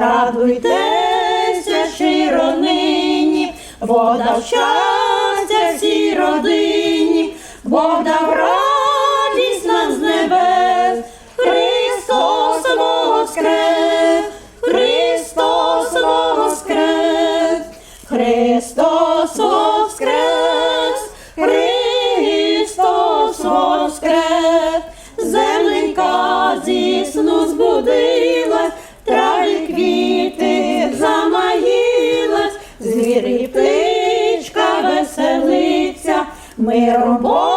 радуйтеся щиро нині, вода щастя всій родині, вода в звір і птичка веселиться, миром Божим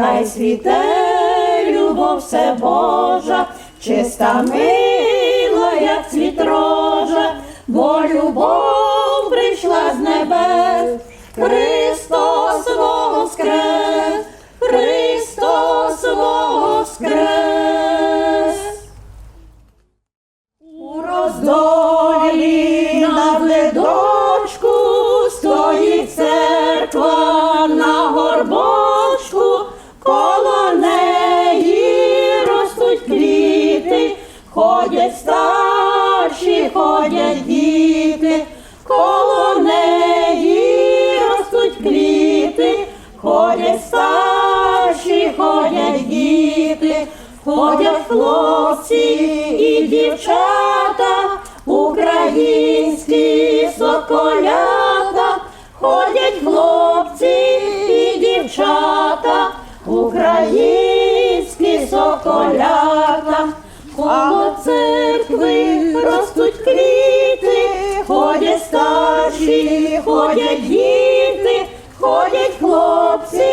най світе любов все Божа, чиста мила, як цвіт рожа, бо любов прийшла з небес, Христос воскрес, Христос воскрес. Ходять старші, ходять діти, коло неї ростуть квіти, ходять старші, ходять діти, ходять хлопці і дівчата, українські соколята, ходять хлопці і дівчата, українські соколята, коло церкви ростуть квіти, ходять старші, ходять діти, ходять хлопці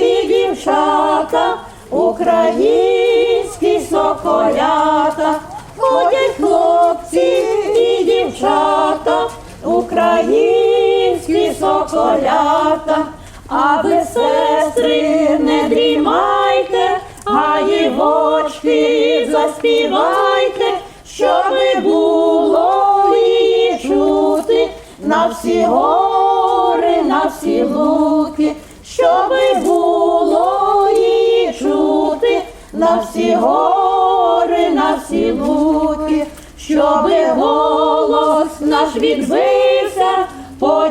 і дівчата, українські соколята, ходять хлопці і дівчата, українські соколята, а ви, сестри, не дрімайте, а дівочки заспівайте, щоби було її чути. На всі гори, на всі луки, щоби було її чути. На всі гори, на всі луки, щоби голос наш відбився, по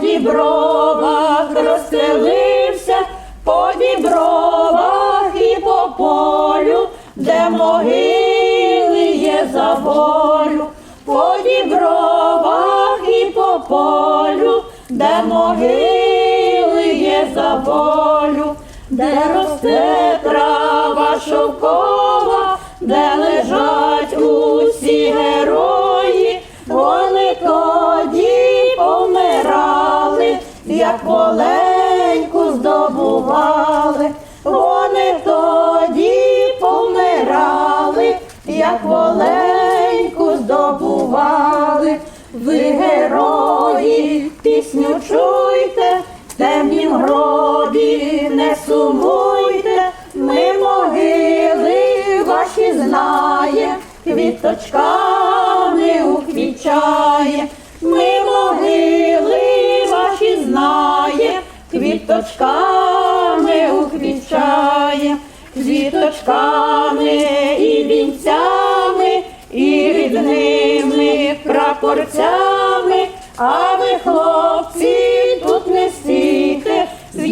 де могили є за волю, де росте трава шовкова, гробі не сумуйте, ми могили ваші знає, квіточками уквічає, ми могили ваші знає, квіточками уквічає, квіточками і вінцями, і рідними прапорцями, а ви, хлопці, тут не стійте,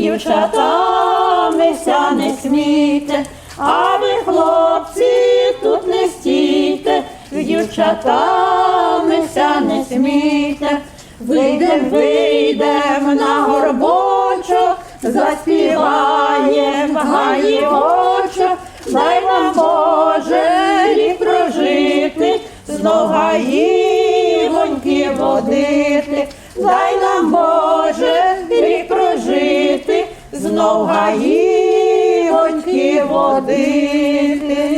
з дівчатами ся не смійте, а ви, хлопці, тут не стійте, з дівчатами ся не смійте. Вийдем, вийдем на горбочок, заспіваєм гаївочок, дай нам Боже рік прожити, знов гаївоньки водити, прожити, знов водити.